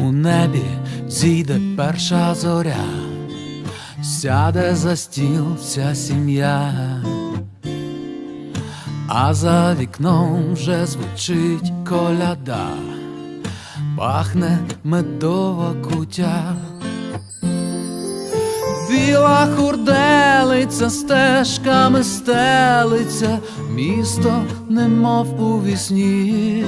небі зійде перша зоря, сяде за стіл вся сім'я, а за вікном вже звучить коляда, пахне медова кутя. Біла хурделиця стежками стелиться, місто немов у вісні.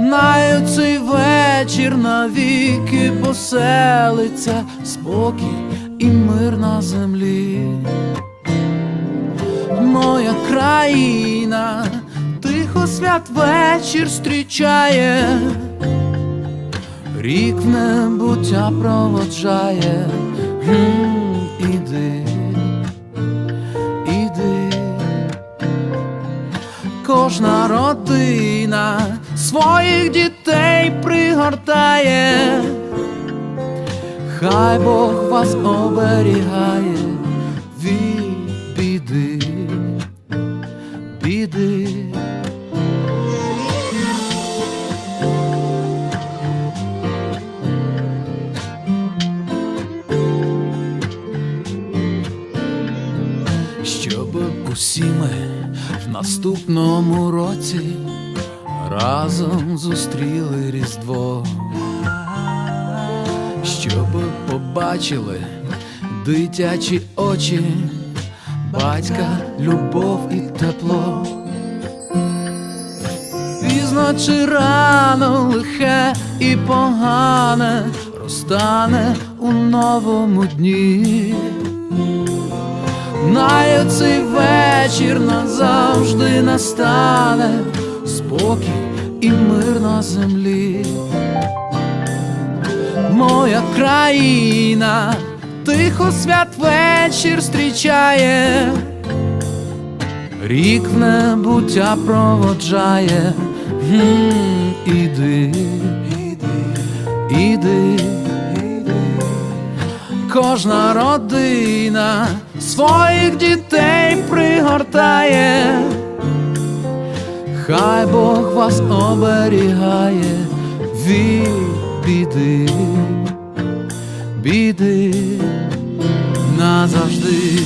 Наю цей вечір навіки поселиться, спокій і мир на землі. Моя країна, тихо свят вечір зустрічає. Рік в небуття проводжає, іди, іди, кожна родина своїх дітей пригортає, хай Бог вас оберігає від біди, біди. Щоб усі ми в наступному році разом зустріли Різдво, щоб побачили дитячі очі, батька, любов і тепло. Пізно чи рано лихе і погане розтане у новому дні. Знаю, цей вечір назавжди настане спокій і мир на землі. Моя країна тихо свят вечір зустрічає, рік в небуття проводжає. Гм, Іди, іди, іди. Кожна родина своїх дітей пригортає, хай Бог вас оберігає від біди, біди назавжди.